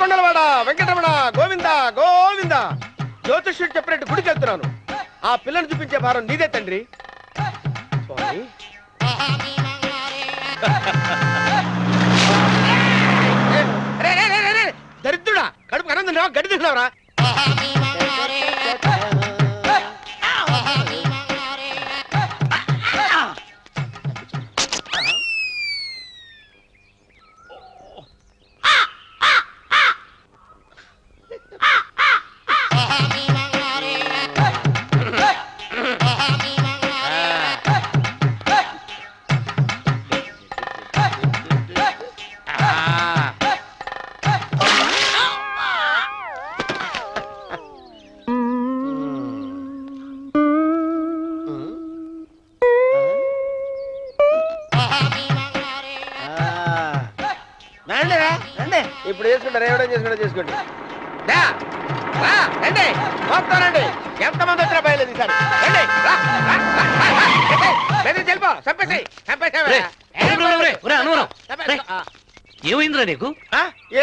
కొండలవాడ వెంకటరమణ గోవింద గోవింద. జ్యోతిష్యుడు చెప్పినట్టు గుడికి వెళ్తున్నాను. ఆ పిల్లని చూపించే భారం నీదే తండ్రి. స్వామి. దరిద్రుడా కడుపు కనం గడి తిన్నావరా? ఏమైందిరా నీకు?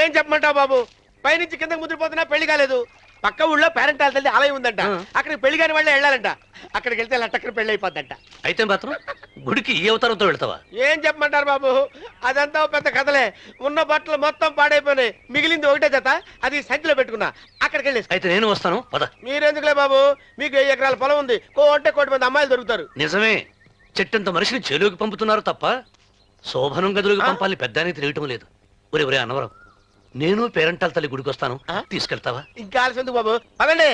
ఏం చెప్పమంటావు బాబు? పైనుంచి కిందకి ముద్రపోతున్నా పెళ్ళి కాలేదు. పక్క ఊళ్ళో పేరెంట్ తల్లి ఆలయం ఉందంట. ఆ. అక్కడికి పెళ్ళి కాని వాళ్ళే వెళ్ళాలంట. అక్కడికి వెళ్తే లట్టక్కన పెళ్ళి అయిపోద్దంట. అయితే మాత్రం గుడికి ఈ అవతారంతో వెళ్తావా? ఏం చెప్పమంటారు బాబు? అదంతా ఓ పెద్ద కథలే. ఉన్న బట్టలు మొత్తం పాడైపోయినాయి. మిగిలింది ఒకటే జత. అది సంచిలో పెట్టుకున్నా. అక్కడికి వెళ్ళేసి. అయితే నేను వస్తాను. పద. మీరెందుకులే బాబు? మీకు వెయ్యి ఎకరాల పొలం ఉంది? కోటే కోటి మంది అమ్మాయిలు దొరుకుతారు. నిజమే. చెట్టంత మనిషిని చెలువుకి పంపుతున్నారు తప్ప శోభనం గదులకు ఆ? పంపాలని పెద్దానికి తెలియటం లేదు. ఒరే ఒరే అన్నవరం నేను పేరంటాల తల్లి గుడికి వస్తాను? తీసుకెళ్తావా? ఇంకా ఆలస్యం బాబు? పదండి.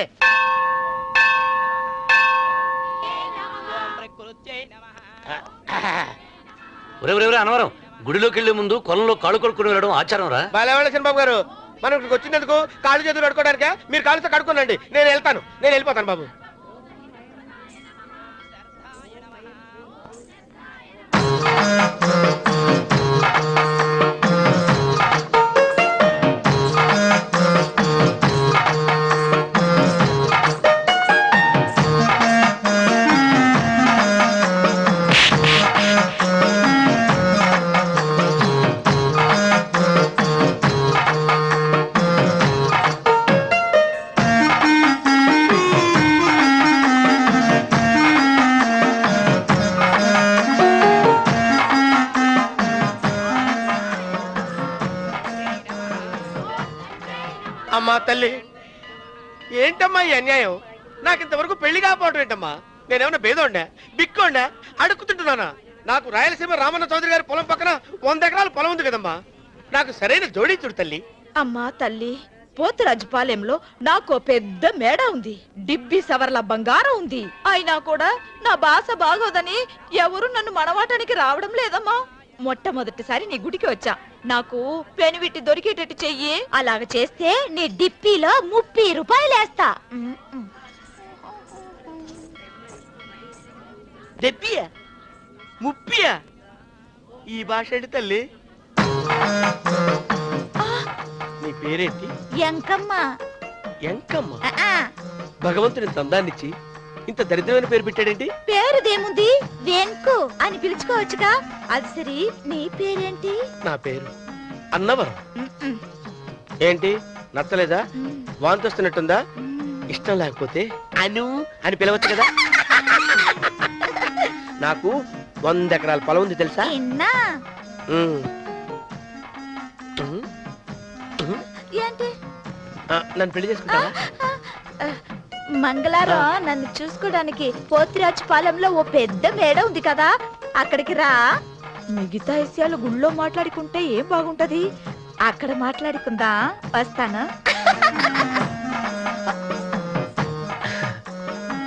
ఒరే ఒరే ఒరే అన్నవరం గుడిలోకి వెళ్ళే ముందు కొలంలో కాళ్ళు కొడుకుని వెళ్ళడం ఆచారం రా. బాలేవాళ్ళ బాబు గారు. మనం ఇక్కడికి వచ్చినందుకు కాళ్ళు చేతులు కడుక్కోవడానికే? మీరు కాళ్ళతో కడుక్కోనండి. నేను వెళ్తాను. నేను వెళ్ళిపోతాను బాబు. పెళ్ళి ఏంటమ్మా నేనేమన్నా బేదోండా బిక్కోండా అడుక్కుతుంటున్నానా నాకు రాయలసీమ రామన్న చౌదరి గారి పొలం పక్కన వంద ఎకరాల పొలం ఉంది కదమ్మా. నాకు సరైన జోడించుడు తల్లి. అమ్మా తల్లి పోతురాజుపాలెంలో నాకు పెద్ద మేడ ఉంది. డిబ్బి సవర్ల బంగారం ఉంది. అయినా కూడా నా బాస బాగోదని ఎవరు నన్ను మనవాటానికి రావడం లేదమ్మా. మొట్టమొదటిసారి నీ గుడికి వచ్చా. నాకు పెనివిట్టి దొరికేటట్టు చెయ్యి. అలాగ చేస్తే నీ డిప్పిలో ముప్పై రూపాయలు దెబ్బియా ముప్పియా? ఈ భాష ఏంటి తల్లి? నీ పేరేంటి? ఎంకమ్మ. ఎంకమ్మ? భగవంతుని తందాన్నిచ్చి ఇంత దరిద్రమైన పేరు పెట్టాడేంటి? పేరుదేముంది? వెంకు అని పిలుచుకోవచ్చుగా? అది సరి నీ పేరేంటి? నా పేరు అన్నవరం. ఏంటి? నచ్చలేదా? వాంతి వస్తున్నట్టుందా ఇష్టం లేకపోతే అను అని పిలవచ్చు కదా? నాకు వంద ఎకరాల పొలం ఉంది తెలుసా? నిన్నా. ఉమ్. ఉమ్. ఉమ్. ఏంటి? ఆ, నన్ను పెళ్ళి చేసుకుంటావా? మంగళారం నన్ను చూసుకోవడానికి పోతిరాజు పాలెంలో ఓ పెద్ద మేడ ఉంది కదా అక్కడికి రా. మిగతా విషయాలు గుళ్ళో మాట్లాడుకుంటే ఏం బాగుంటది? అక్కడ మాట్లాడుకుందా వస్తాను.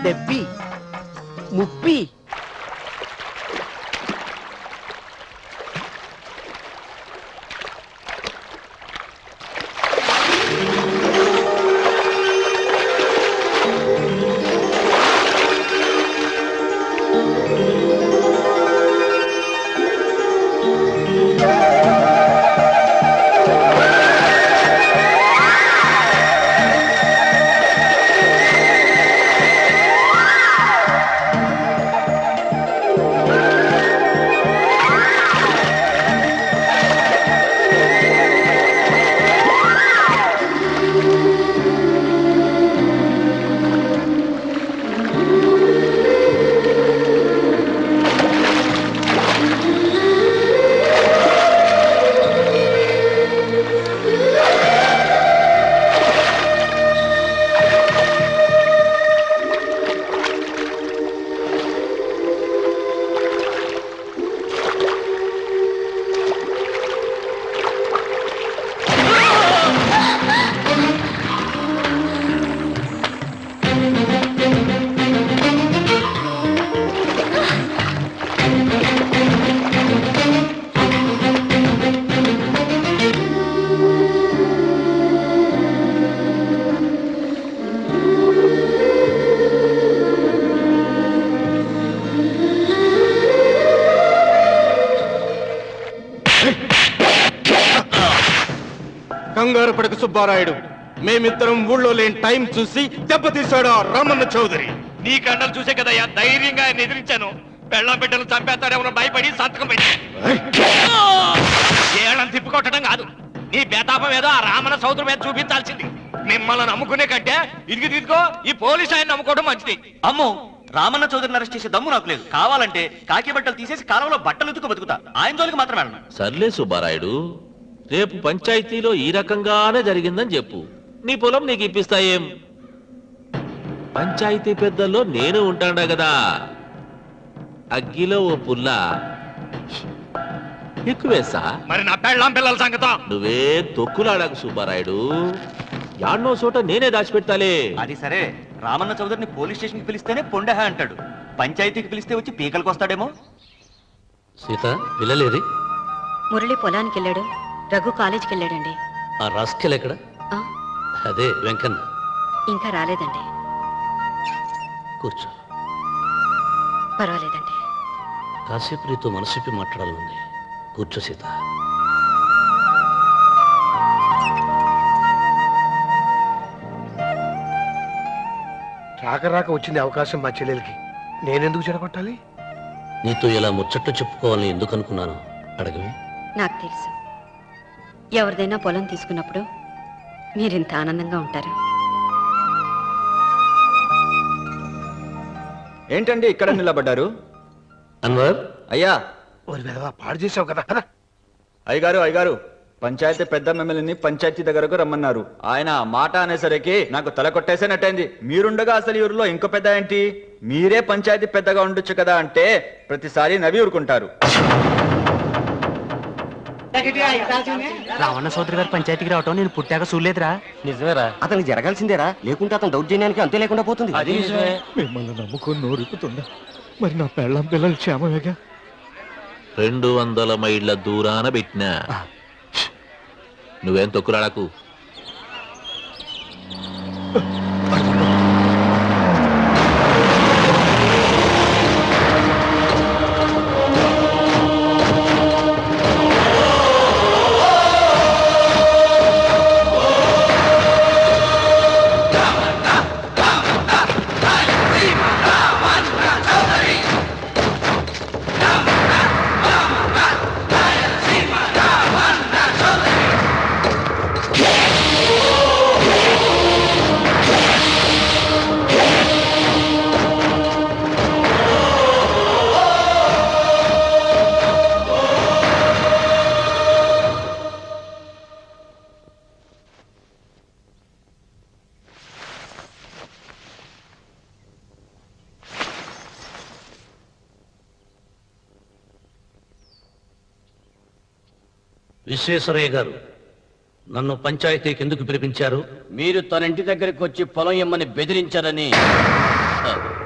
డెబ్బి ముప్పి. సుబ్బారాయుడు. మేమిద్దరం ఊళ్ళో లేని టైం చూసి దెబ్బతీశాడు ఆ రామన్న చౌదరి. నీ కండలు చూసే కదయ్యా ధైర్యంగా ఆయన ఎదిరించాను. పెళ్ళం బిడ్డలు చంపేస్తాడేమో భయపడి సంతకం పెట్టి. ఏళ్ళని తిప్పుకొట్టడం కాదు. నీ బేతాపం ఏదో ఆ రామణ సౌదరు మీద చూపించాల్సింది. మిమ్మల్ని నమ్ముకునే కంటే ఇదిగి తీసుకో ఈ పోలీస్ ఆయన నమ్ముకోవడం మంచిది. అమ్మో రామన్న చౌదరిని అరెస్ట్ చేసే దమ్ము నాకు లేదు. కావాలంటే కాకి బట్టలు తీసేసి కాలంలో బట్టలు ఉతుకు బతుకుతా. ఆయన జోలికి మాత్రం వెళ్ళను. సర్లే సుబ్బారాయుడు. రేపు పంచాయతీలో ఈ రకంగానే జరిగిందని చెప్పు. నీ పొలం నీకు ఇప్పిస్తాయేం పంచాయతీ పెద్దల్లో నేను ఉంటాడా కదా? అగ్గిలో ఓ పుల్ల. ఎక్కువేసా మరి నా పెళ్ళం పిల్లల సంగతం? నువ్వే తొక్కులాడాకు సుబ్బారాయుడు. యాడ్నో చోట నేనే దాచిపెట్టాలే అది సరే. రామన్న చౌదరిని పోలీస్ స్టేషన్కి పిలిస్తేనే పొండహ అంటాడు. పంచాయతీకి పిలిస్తే వచ్చి పీకలకు వస్తాడేమో? సీత పిల్లలేరి? మురళి పొలానికి వెళ్ళాడు. రఘు కాలేజీకి వెళ్ళాడండి. ఆ రాస్కెల్ ఎక్కడ? ఆ, అదే వెంకన్న. ఇంకా రాలేదండి. కూర్చో. పర్వాలేదండి. కాసేపు నీతో మనసిప్పి మాట్లాడాలనుంది. కూర్చో సీత. రాక రాక వచ్చింది అవకాశం మా చెల్లెలకి. నేనెందుకు చెడగొట్టాలి? నీతో ఇలా ముచ్చట్లు చెప్పుకోవాలని ఎందుకు అనుకున్నాను అడగవి. నాకు తెలుసు. ఎవరిదైనా పొలం తీసుకున్నప్పుడు మీరింత ఆనందంగా ఉంటారు. ఏంటండి ఇక్కడ నిలబడ్డారు? అన్వర్? అయ్యా. ఓరి వెధవా, పాడు చేసావు కదా. పద. అయ్యగారు అయ్యగారు పంచాయతీ పెద్ద మిమ్మల్ని పంచాయతీ దగ్గరకు రమ్మన్నారు. ఆయన ఆ మాట అనేసరికి నాకు తల కొట్టేసేనట్టయింది. మీరుండగా అసలు ఈ ఊరిలో ఇంకో పెద్ద ఏంటి? మీరే పంచాయతీ పెద్దగా ఉండొచ్చు కదా అంటే ప్రతిసారి నవ్వి ఊరుకుంటారు. రావణ సోదరి గారు పంచాయతీకి రావటం నేను పుట్టాక చూడలేదురా. నిజమేరా. అతనికి జరగాల్సిందేరా. లేకుంటే అతను దౌర్జన్యానికి అంతే లేకుండా పోతుంది. అది నిజమే. మిమ్మల్ని నమ్ముకొని నోరుకుతుందా మరి నా పెళ్ళం పిల్లలు క్షేమమేగా? రెండు వందల మైళ్ళ దూరాన పెట్టినా. నువ్వేం తొక్కులాడకు? విశ్వేశ్వరయ్య గారు నన్ను పంచాయతీకి ఎందుకు పిలిపించారు? మీరు తన ఇంటి దగ్గరికి వచ్చి పొలం ఇమ్మని బెదిరించారని.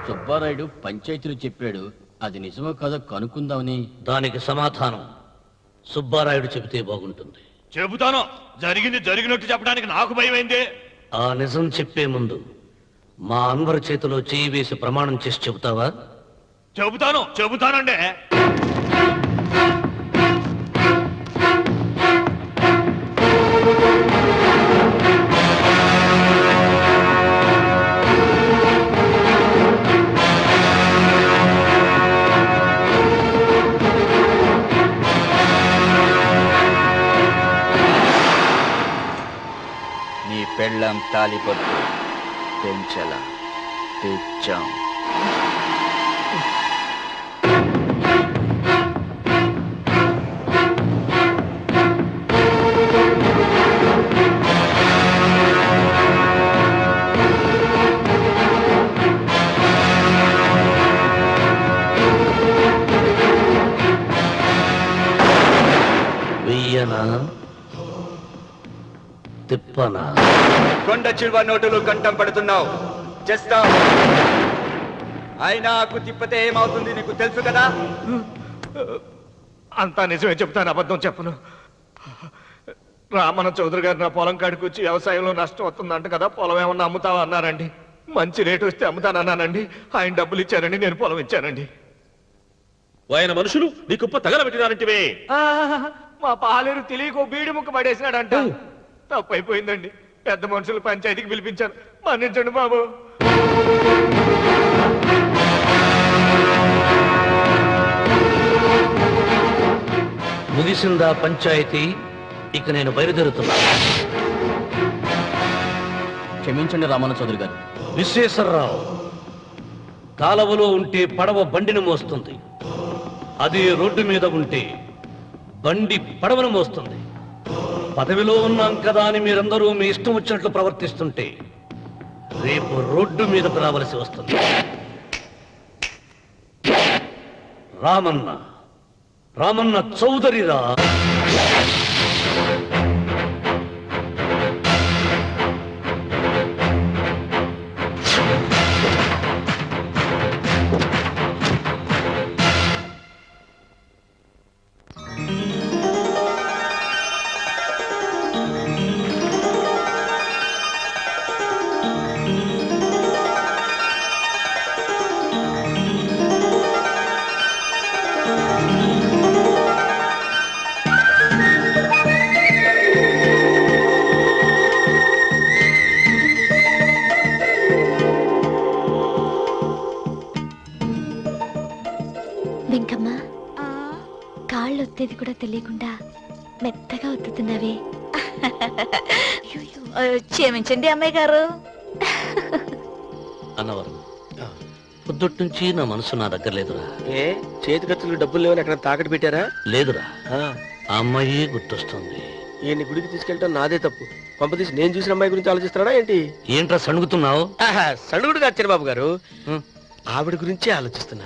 సుబ్బారాయుడు పంచాయతీలు చెప్పాడు. అది నిజమో కాదో కనుక్కుందామని. దానికి సమాధానం సుబ్బారాయుడు చెబితే బాగుంటుంది. చెబుతాను. జరిగింది జరిగినట్టు చెప్పడానికి నాకు భయమైంది. ఆ నిజం చెప్పే ముందు మా అన్వర్ చేతిలో చేయి వేసి ప్రమాణం చేసి చెబుతావా? చెబుతాను చెబుతానండి. పెళ్ళం తాలిపట్టు పెంచల తెచ్చాం. తిప్పనా? కొండ చిల్వ నోటులు కంఠం పడుతున్నావు. చేస్తాం. అయినా ఆకు తిప్పితే ఏమవుతుంది నీకు తెలుసు కదా? అంతా నిజమే చెప్తాను అబద్ధం చెప్పను. రామన్న చౌదరి గారు నా పొలం కాడికి వచ్చి వ్యవసాయంలో నష్టం వస్తుందంట కదా పొలం ఏమన్నా అమ్ముతావా అన్నారండి. మంచి రేటు వస్తే అమ్ముతానన్నానండి. ఆయన డబ్బులు ఇచ్చారండి నేను పొలం ఇచ్చానండి. ఆయన మనుషులు నీ కుప్ప తగలబెట్టినారంటివే. మా పాలేరు తెలియకో బీడి ముక్క పడేసినాడంట. తప్పైపోయిందండి. పెద్ద మనుషులు పంచాయతీకి పిలిపించాను మన్నించండి బాబు. ముగిసిందా పంచాయతీ? ఇక నేను బయలుదేరుతున్నా. క్షమించండి రామన్న చౌదరి గారు. విశ్వేశ్వరరావు కాలవలో ఉంటే పడవ బండిని మోస్తుంది. అదే రోడ్డు మీద ఉంటే బండి పడవను మోస్తుంది. పదవిలో ఉన్నాం కదా అని మీరందరూ మీ ఇష్టం వచ్చినట్లు ప్రవర్తిస్తుంటే రేపు రోడ్డు మీదకు రావలసి వస్తుంది. రామన్న రామన్న చౌదరిరా. ఒత్తేది కూడా తెలియకుండా మెత్తగా ఒత్తుతున్నవే క్షమించండి అమ్మాయి గారు. అన్నవరం పొద్దుటి నుంచి నా మనసు నా దగ్గర లేదురా. ఏ చేతి ఖర్చులు డబ్బులు లేవని ఎక్కడ తాకట్టు పెట్టారా? లేదురా. ఆ, అమ్మాయి గుర్తొస్తుంది. ఈయన్ని గుడికి తీసుకెళ్ళటం నాదే తప్పు. పంపతీసి నేను చూసిన అమ్మాయి గురించి ఆలోచిస్తున్నాడా ఏంటి? ఏంట్రా సణుగుతున్నావు? ఆహా, సణుగుడు కాదు బాబు గారు. ఆవిడ గురించే ఆలోచిస్తున్నా.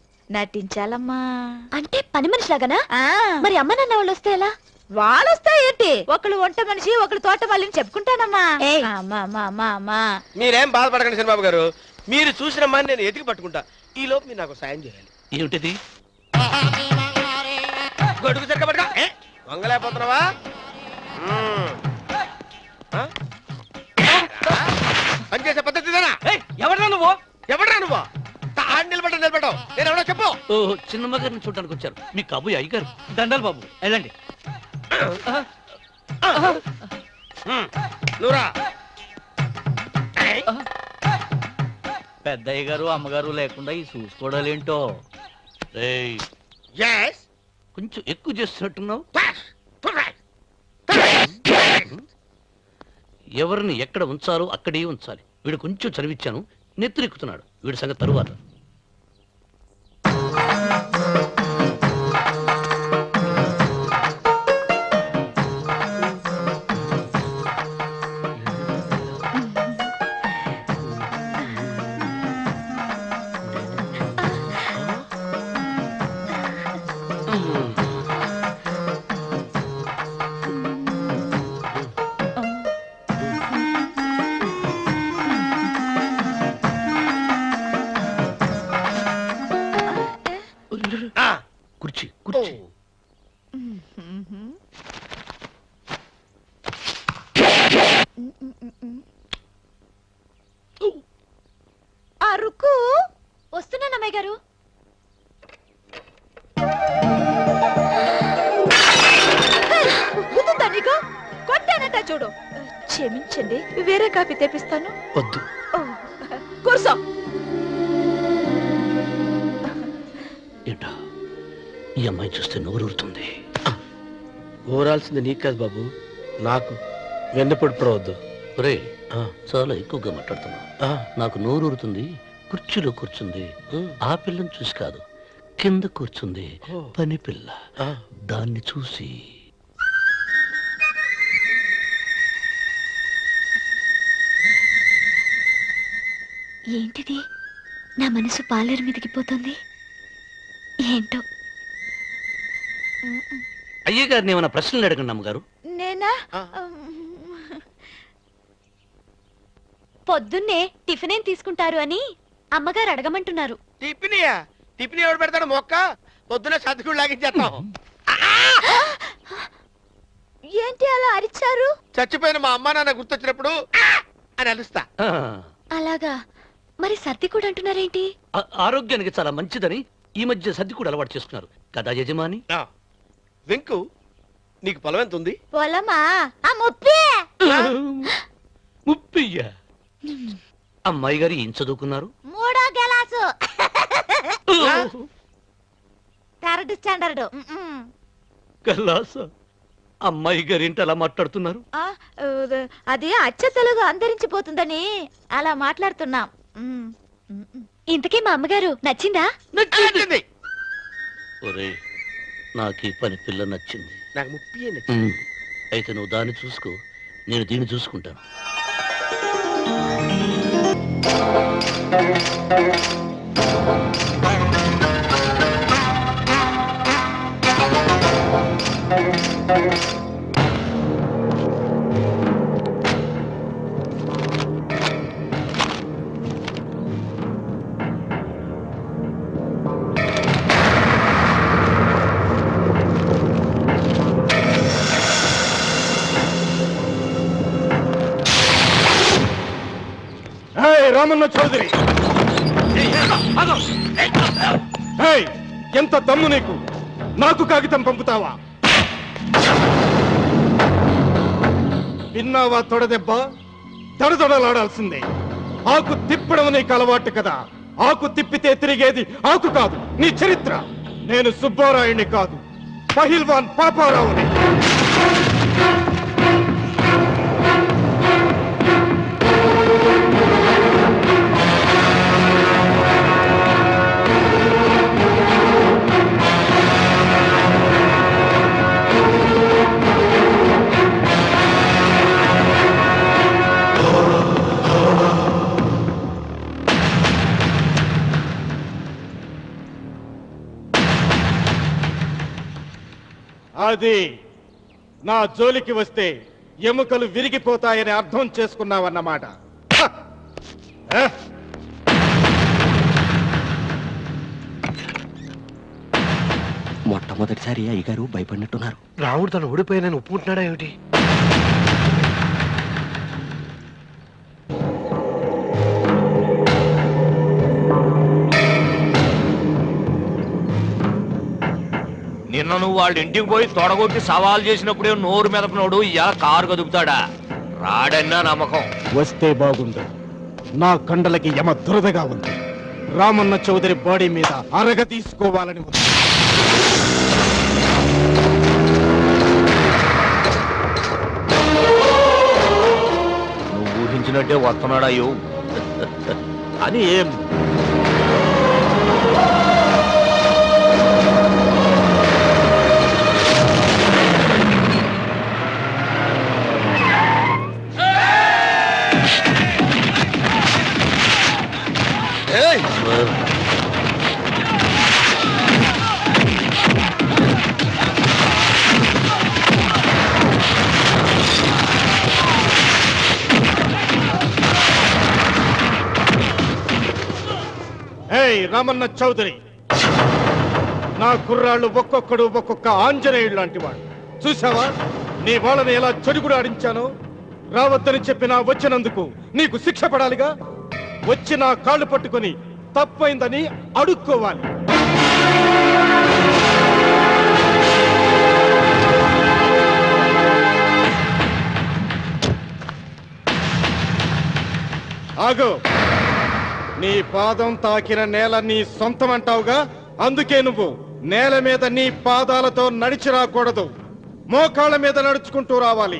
నటించాలమ్మా. అంటే పని మనిషిలాగానా? ఆ, మరి అమ్మ నాన్న వాళ్ళు వస్తే ఎలా? వాళ్ళొస్తా ఏంటి? ఒకళ్ళు వంట మనిషి ఒకళ్ళు తోట వాళ్ళని చెప్పుకుంటానమ్మా. ఏయ్. అమ్మా అమ్మా అమ్మా అమ్మా. మీరేం బాధపడకండి చంద్రబాబు గారు. మీరు చూసిన అమ్మాయిని నేను ఎతికి పట్టుకుంటా. ఈ లోపు మీరు నాకు సాయం చేయాలి. ఏమిటిది? గొడుగు చెక్క పట్టుకో. ఏ, వంగలేకపోతున్నావా ఎవడో చెప్పు ఓ చిన్నమ్మ గారిని చూడడానికి వచ్చారు. మీ కాబోయే అయ్యగారు. దండలు బాబు వెళ్ళండి. నువ్వురా పెద్దయ్య గారు అమ్మగారు లేకుండా ఈ చూసుకోవడాలేంటో? రేయ్, కొంచెం ఎక్కువ చేస్తున్నట్టున్నావు? ఎవరిని ఎక్కడ ఉంచాలో అక్కడే ఉంచాలి. వీడు కొంచెం చదివిచ్చాను నెత్తిరెక్కుతున్నాడు. వీడి సంగతి తరువాత. క్షమించండి వేరే కాఫీ తెప్పిస్తాను. వద్దు. కూర్చో. ఏంటా? ఈ అమ్మాయి చూస్తే నోరూరుతుంది. ఊరాల్సింది నీకు కాదు బాబు. నాకు వెన్నపొడి పడవద్దు. రే ఆ, చాలా ఎక్కువగా మాట్లాడుతున్నావు ఆ, నాకు నోరూరుతుంది కుర్చీలో కూర్చుంది ఆ పిల్లని చూసి కాదు కింద కూర్చుంది. పని పిల్ల. ఆ. దాన్ని చూసి ఏంటిది? నా మనసు పాలేరు మీదకి పోతుంది. ఏంటో? అయ్య గారిని ఏమైనా ప్రశ్నలు అడగండి అమ్మగారు. నేనా. పొద్దున్నే టిఫిన్ ఏం తీసుకుంటారు అని అమ్మగారు అడగమంటున్నారు. టిఫినియా? టిఫిన్ ఎవడు పెడతాడు? మొక్క? పొద్దున సతుకుడు లాగించేస్తాం. ఏంటి అలా అరిచారు? చచ్చిపోయిన మా అమ్మ నాన్న గుర్తొచ్చినప్పుడు! అని అలుస్తా. అలాగా? మరి సర్ది కూడా అంటున్నారేంటి? ఆ- ఆరోగ్యానికి చాలా మంచిదని ఈ మధ్య సర్ది కూడా అలవాటు చేసుకున్నారు కదా యజమాని? ఆ. వెంకు నీకు పొలం ఎంత ఉంది పొలమా? ఆ ముప్పి! ముప్పయ్య. అమ్మాయి గారు ఏం చదువుకున్నారు? మూడో గెలాసు. Third standard. కల్లాస అమ్మాయి గారు ఏంటి అలా మాట్లాడుతున్నారు? అది అచ్చ తెలుగు అంతరించిపోతుందని అలా మాట్లాడుతున్నాం. ఇంతకీ మా అమ్మగారు నచ్చిందా? నచ్చింది. ఒరే నాకు ఈ పని పిల్ల నచ్చింది. నాకు ముప్పి అయితే నువ్వు దాన్ని చూసుకో నేను దీన్ని చూసుకుంటాను. రామన్న చౌదరి. ఎంత దమ్ము నీకు? నాకు కాగితం పంపుతావా? విన్నావా తొడదెబ్బ? దడదడలాడాల్సిందే. ఆకు తిప్పడం నీకు అలవాటు కదా. ఆకు తిప్పితే తిరిగేది ఆకు కాదు నీ చరిత్ర. నేను సుబ్బారాయుణ్ణి కాదు పహిల్వాన్ పాపారావుని. అది నా జోలికి వస్తే ఎముకలు విరిగిపోతాయని అర్థం చేసుకున్నావన్నమాట! మొట్టమొదటిసారి అయ్యగారు భయపడినట్టున్నారు. రాముడు తను ఓడిపోయానని ఒప్పుకుంటున్నాడా ఏమిటి? నిన్న నువ్వు వాళ్ళ ఇంటికి పోయి తొడగొట్టి సవాల్ చేసినప్పుడే నోరు మెదపనోడు ఇలా కారు కదుపుతాడా? రాడన్నా నమ్మకం. వస్తే బాగుండు. నా కండలకి యమ దురదగా ఉంది. రామన్న చౌదరి బాడీ మీద అరగ తీసుకోవాలని ఉంది. నువ్వు ఊహించినట్టే వస్తున్నాడా అని ఏం? ఏయ్ రామన్న చౌదరి. నా కుర్రాళ్ళు ఒక్కొక్కడు ఒక్కొక్క ఆంజనేయుడు లాంటి వాడు. చూసావా నీ వాళ్ళని ఎలా చెడుగుడు ఆడించాను? రావద్దని చెప్పినా వచ్చినందుకు నీకు శిక్ష పడాలిగా? వచ్చి నా కాళ్ళు పట్టుకొని తప్పైందని అడుక్కోవాలి. ఆగో. నీ పాదం తాకిన నేల నీ సొంతం అంటావుగా అందుకే నువ్వు నేల మీద నీ పాదాలతో నడిచి రాకూడదు. మోకాళ్ళ మీద నడుచుకుంటూ రావాలి.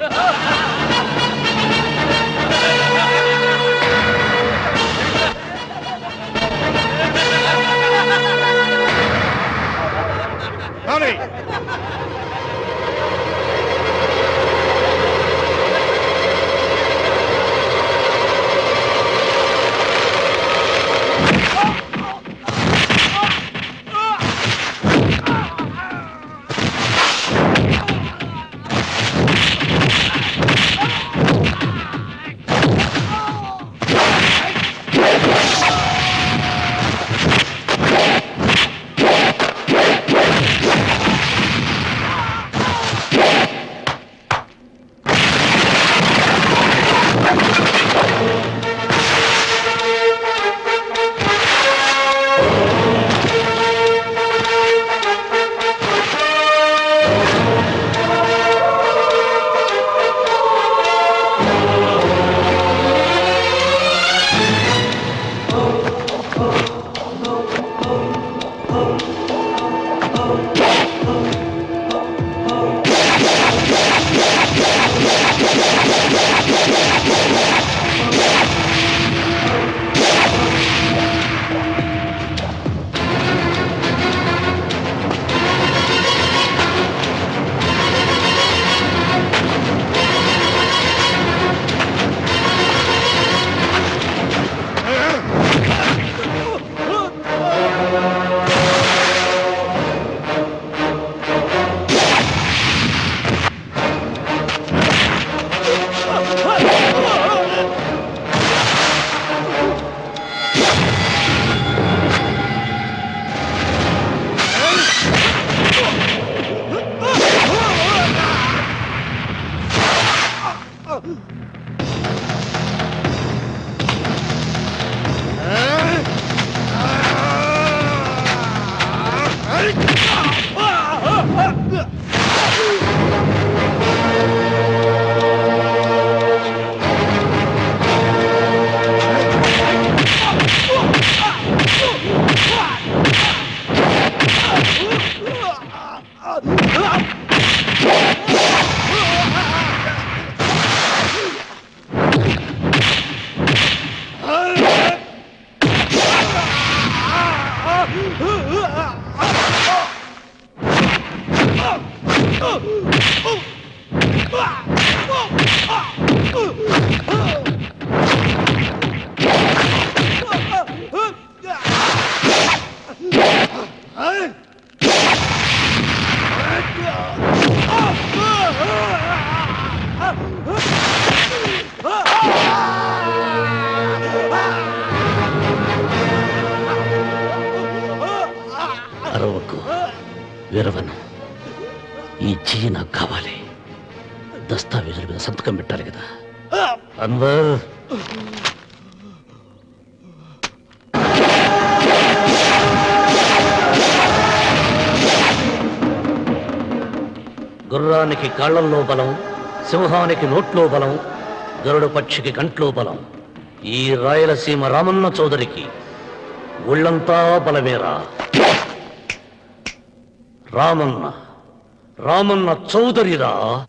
విరవను ఈ చెయ్యి నాకు కావాలి. దస్తావేజుల మీద సంతకం పెట్టాలి కదా. అన్వర్! గుర్రానికి కాళ్ళల్లో బలం సింహానికి నోట్లో బలం గరుడు పక్షికి కంట్లో బలం. ఈ రాయలసీమ రామన్న చౌదరికి ఒళ్ళంతా బలమేరా. రామన్న. రామన్న చౌదరిరా.